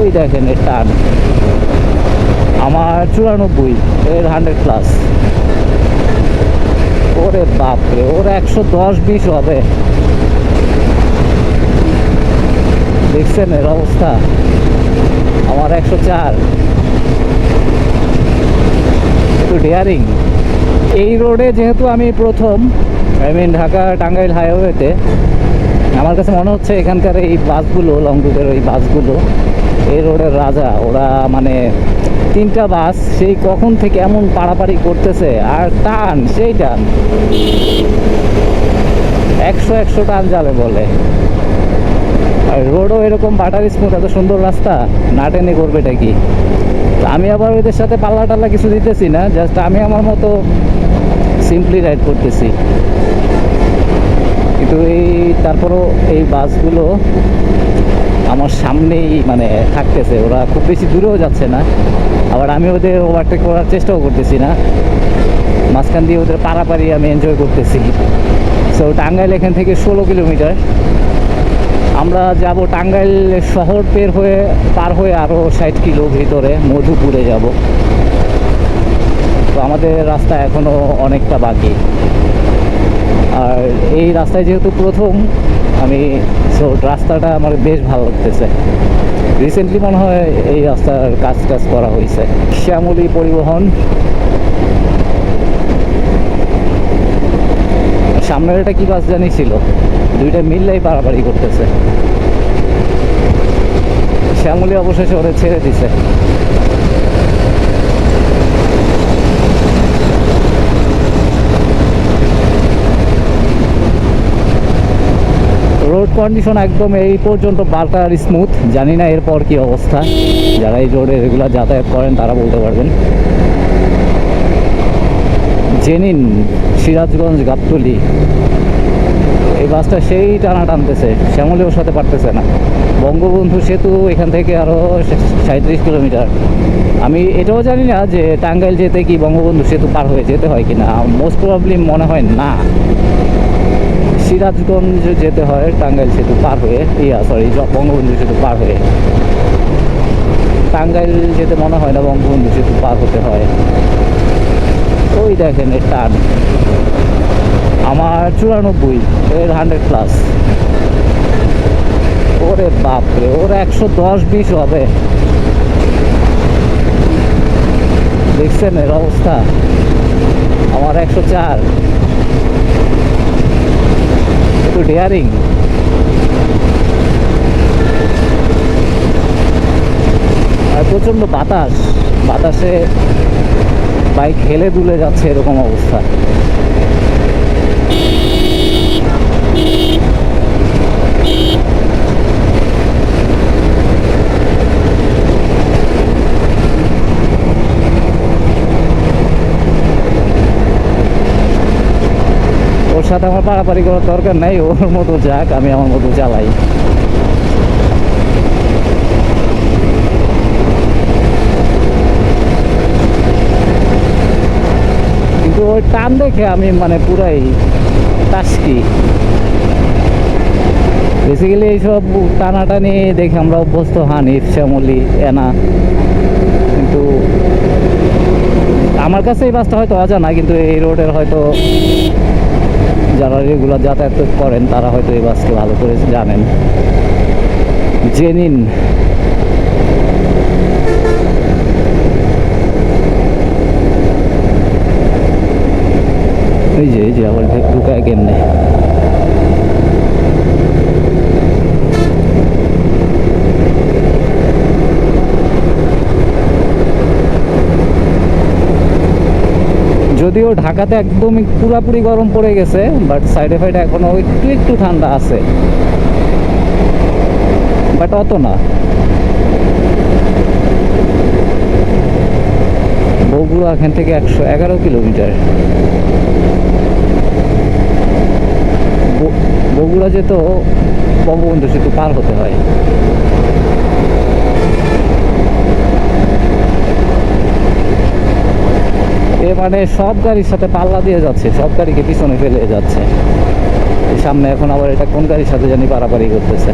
ওই দেখেন এর টান আমার চুরানব্বই, এর হান্ড্রেড প্লাস ওরে বাপরে, ওর একশো দশ বিশ হবে। দেখছেন এর অবস্থা? আমার একশো চার। একটু ডেয়ারিং এই রোডে যেহেতু আমি প্রথম আই মিন ঢাকা টাঙ্গাইল হাইওয়েতে আমার কাছে মনে হচ্ছে এখানকার এই বাসগুলো লং রুটের ওই বাসগুলো, এই রোডের রাজা, ওরা মানে তিনটা বাস, সেই কখন থেকে এমন পাড়াপাড়ি করতেছে, আর টান, সেই টান। একশো একশো টান যাবে বলে। আর রোডও এরকম বাটার স্মুথ, এত সুন্দর রাস্তা, না টেনে করবে এটা কি আমি আবার ওদের সাথে পাল্লা টাল্লা কিছু দিতেছি না, জাস্ট আমি আমার মতো সিম্পলি রাইড করতেছি। কিন্তু এই তারপরও এই বাসগুলো আমার সামনেই মানে থাকতেছে। ওরা খুব বেশি দূরেও যাচ্ছে না। আবার আমি ওদের ওভারটেক করার চেষ্টাও করতেছি না। মাঝখান দিয়ে ওদের পারাপারি আমি এনজয় করতেছি। সো টাঙ্গাইল এখান থেকে ষোলো কিলোমিটার। আমরা যাব টাঙ্গাইল শহর পের হয়ে, পার হয়ে আরও ষাট কিলো ভিতরে মধুপুরে যাব। তো আমাদের রাস্তা এখনও অনেকটা বাকি। আর এই রাস্তায় যেহেতু প্রথম, আমি সো রাস্তাটা আমার বেশ ভালো লাগতেছে। রিসেন্টলি মনে হয় এই রাস্তার কাজ টাজ করা হয়েছে শ্যামলী পরিবহন। সামনের এটা কি বাস জানি ছিল, দুইটা মিললেই পারাপারি করতেছে। শ্যামলী অবশেষে ওরা ছেড়ে দিছে রোড কন্ডিশন একদম এই পর্যন্ত বাল্টার স্মুথ জানি না এরপর কি অবস্থা। যারা এই রোডে রেগুলার যাতায়াত করেন, তারা বলতে পারবেন। জেনিন সিরাজগঞ্জ, গাবতলি। এই বাসটা সেই টানা টানতেছে শ্যামলেও সাথে পারতেছে না। বঙ্গবন্ধু সেতু এখান থেকে আরও সাঁত্রিশ কিলোমিটার। আমি এটাও জানি না যে টাঙ্গাইল যেতে কি বঙ্গবন্ধু সেতু পার হয়ে যেতে হয় কিনা। মোস্ট প্রবলি মনে হয় না। সিরাজগঞ্জ যেতে হয়, টাঙ্গাইল সেতু পার হয়ে, ইয়া সরি বঙ্গবন্ধু সেতু পার হয়ে। টাঙ্গাইল যেতে মনে হয় না বঙ্গবন্ধু সেতু পার হতে হয়। ওই দেখেন এর টান। আমার চুরানব্বই, এর হান্ড্রেড প্লাস ওরে বাপরে, ওর একশো দশ বিশ হবে। দেখছেন এর অবস্থা? আমার একশো চার। একটু ডেয়ারিং আর প্রচণ্ড বাতাস। বাতাসে বাইক হেলে দুলে যাচ্ছে এরকম অবস্থা ওর সাথে আমার পাড়াপাড়ি করার দরকার নাই, ওর মতো যাক, আমি আমার মতো চালাই। কিন্তু ওই টান দেখে আমি মানে পুরাই টাসকি বেসিক্যালি এইসব টানাটানি দেখে আমরা অভ্যস্ত হানিফ শ্যামলি এনা। কিন্তু আমার কাছে এই বাসটা হয়তো অজানা, কিন্তু এই রোডের হয়তো যারা রেগুলার যাতায়াত করেন, তারা হয়তো এই বাসকে ভালো করে জানেন। জেনিন। এই যে এই যে আবার ঢুকায় কেমনে যদিও ঢাকাতে একদমই পুরাপুরি গরম পড়ে গেছে বাট সাইডে ফাইডে এখনও একটু একটু ঠান্ডা আছে। বাট অত না। বগুড়া এখান থেকে একশো এগারো কিলোমিটার। বগুড়া যেত, বঙ্গবন্ধু সেতু পার হতে হয়। মানে সব গাড়ির সাথে পাল্লা দিয়ে যাচ্ছে, সব গাড়িকে পিছনে ফেলে যাচ্ছে। সামনে এখন আবার এটা কোন গাড়ির সাথে জানি পারাপারি করতেছে।